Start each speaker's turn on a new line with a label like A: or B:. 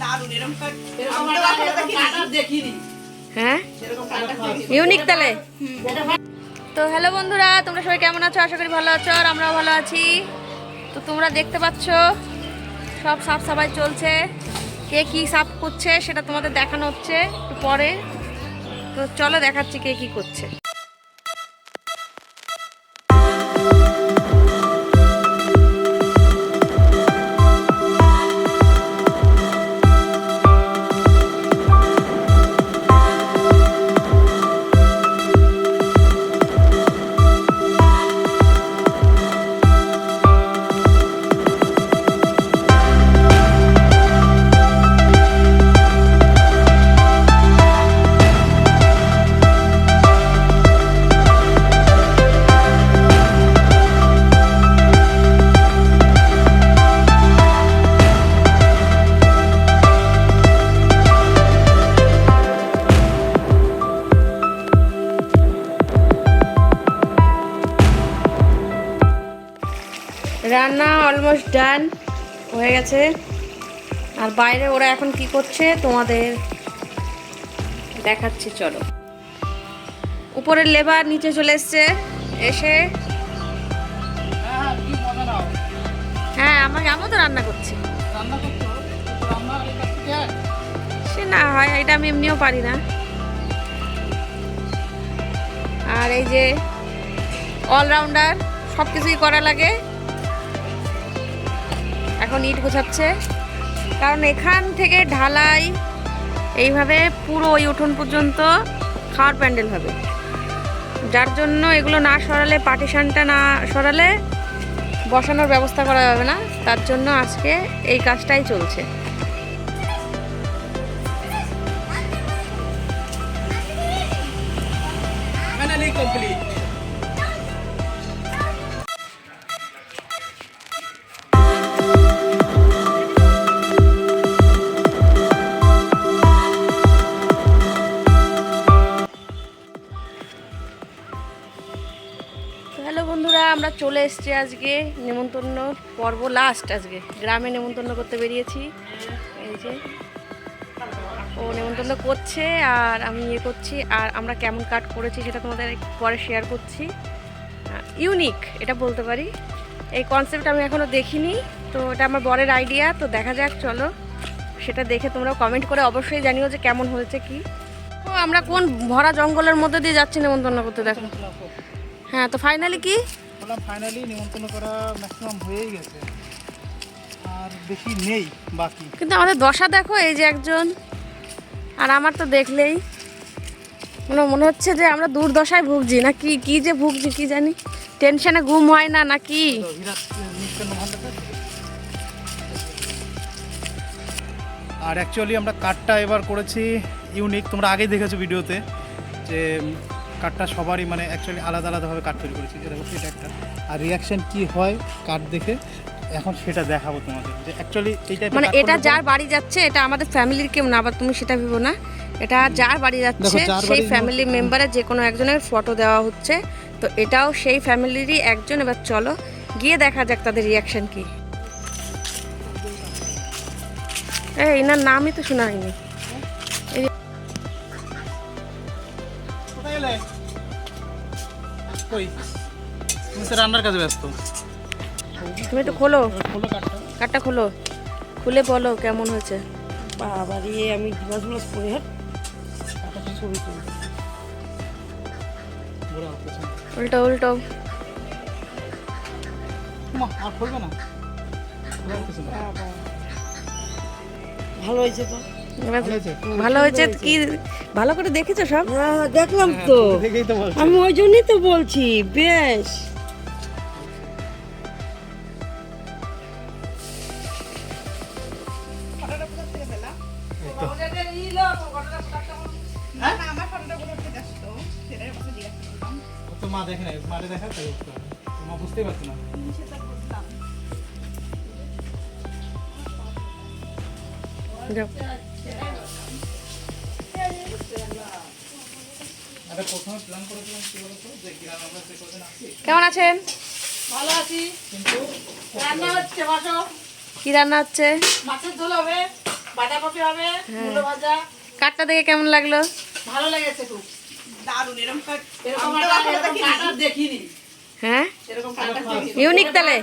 A: দারুণ এরকম
B: এরকম
A: আমরা
B: একটা-
A: কখনো
B: এরকম কাটা দেখিনি।
C: হ্যাঁ। ইউনিক তাহলে তো হ্যালো বন্ধুরা তোমরা সবাই কেমন আছো? আশা করি ভালো আছো আর আমরাও ভালো আছি। তো তোমরা দেখতে পাচ্ছ সব সাফ সাফাই চলছে। কে কি সাফ করছে সেটা তোমাদের দেখানো হচ্ছে একটু পরে। তো চলো দেখাচ্ছি কে কি করছে। রান্না অলমোস্ট ডান হয়ে গেছে। আর বাইরে ওরা এখন কি করছে তোমাদের দেখাচ্ছি চলো। উপরের লেবার নিচে চলে এসছে এসে
B: হ্যাঁ,
C: আমাকে আমিও তো রান্না করছি? সে না হয় এটা আমি এমনিও পারি না। আর এই যে অলরাউন্ডার সব কিছুই করা লাগে। এখন ইট গোছাচ্ছে। কারণ এখান থেকে ঢালাই, এইভাবে পুরো ওই উঠোন পর্যন্ত খাওয়ার প্যান্ডেল হবে। যার জন্য এগুলো না সরালে, পার্টিশানটা না সরালে বসানোর ব্যবস্থা করা যাবে না। তার জন্য আজকে এই কাজটাই চলছে।
B: Finally
C: আমরা চলে এসেছি আজকে নেমন্তন্ন পর্ব লাস্ট আজকে। গ্রামে নেমন্তন্ন করতে বেরিয়েছি। এই যে, ও নেমন্তন্ন করছে আর আমি ইয়ে করছি আর আমরা কেমন কাট করেছি সেটা তোমাদের পরে শেয়ার করছি। ইউনিক এটা বলতে পারি। এই কনসেপ্ট আমি এখনও দেখিনি, তো এটা আমার বরের আইডিয়া তো দেখা যাক, চলো। সেটা দেখে তোমরা কমেন্ট করে অবশ্যই জানিও যে কেমন হয়েছে কি। তো আমরা কোন ভরা জঙ্গলের মধ্যে দিয়ে যাচ্ছি নেমন্তন্ন করতে, দেখো। হ্যাঁ তো ফাইনালি কি?
B: বললাম ফাইনালি নিমন্ত্রণ করা ম্যাক্সিমাম হয়েই গেছে। আর বেশি নেই বাকি।
C: কিন্তু আমাদের দশা দেখো এই যে একজন আর আমার তো দেখলেই। মনে মনে হচ্ছে যে আমরা দুর্দশায় ভুগছি না কি কি যে ভুগছি কি জানি। টেনশনে ঘুম হয় না না কি?
B: তো হীরাত মিষ্টান্ন ভাণ্ডার আর অ্যাকচুয়ালি আমরা কার্ডটা এবার করেছি ইউনিক তোমরা আগেই দেখেছ ভিডিওতে যে কার্ডটা সবারই মানে অ্যাকচুয়ালি আলাদা আলাদাভাবে কার্ড তৈরি করেছি যে দেখো এটা একটা। আর রিয়াকশন কি হয় কার্ড দেখে এখন সেটা দেখাবো তোমাদের। যে অ্যাকচুয়ালি এইটা
C: মানে এটা যার বাড়ি যাচ্ছে এটা আমাদের ফ্যামিলির কেউ না আবার তুমি সেটা ভেবো না। এটা যার বাড়ি যাচ্ছে সেই ফ্যামিলি মেম্বারের যে কোনো একজনের ফটো দেওয়া হচ্ছে। তো এটাও সেই ফ্যামিলিরই একজন এবার চলো গিয়ে দেখা যাক তাদের রিয়াকশন কি। এই এনার নামই তো শোনা হয়নি।
B: কই? তুমি তো রান্নার কাজে ব্যস্ত।
C: তুমি একটু খোলো।
B: খোলো কার্ডটা
C: কাঠটা খোলো। খুলে বলো কেমন হয়েছে।
A: বাবা রে আমি গ্লাস গ্লাস পরে হাত ছবি তুলি।
C: উল্টো উল্টো।
B: মা, আর খুলবে না?
A: ভালো হয়েছে তো?
B: ভালো হয়েছে?
C: কি ভালো করে দেখেছ সব?
A: হ্যাঁ দেখলাম তো।
B: বলছি।
A: আমি ওই জন্যই তো বলছি বেশ।
B: মা দেখে নাই মারে দেখা তাই উঠতে হবে। তো মা বুঝতেই পারছে না।
C: যাও। কেমন আছেন?
A: ভালো আছি।
B: কিন্তু
A: রান্না হচ্ছে বাসো
C: কি রান্না হচ্ছে?
A: মাছের ঝোল হবে বাঁধাকপি হবে মূলো ভাজা।
C: কাঠটা দেখে কেমন লাগল?
A: ভালো লেগেছে খুব। দারুণ এরকম এরকম দেখিনি।
C: হ্যাঁ?
A: এরকম।
C: ইউনিক তাহলে।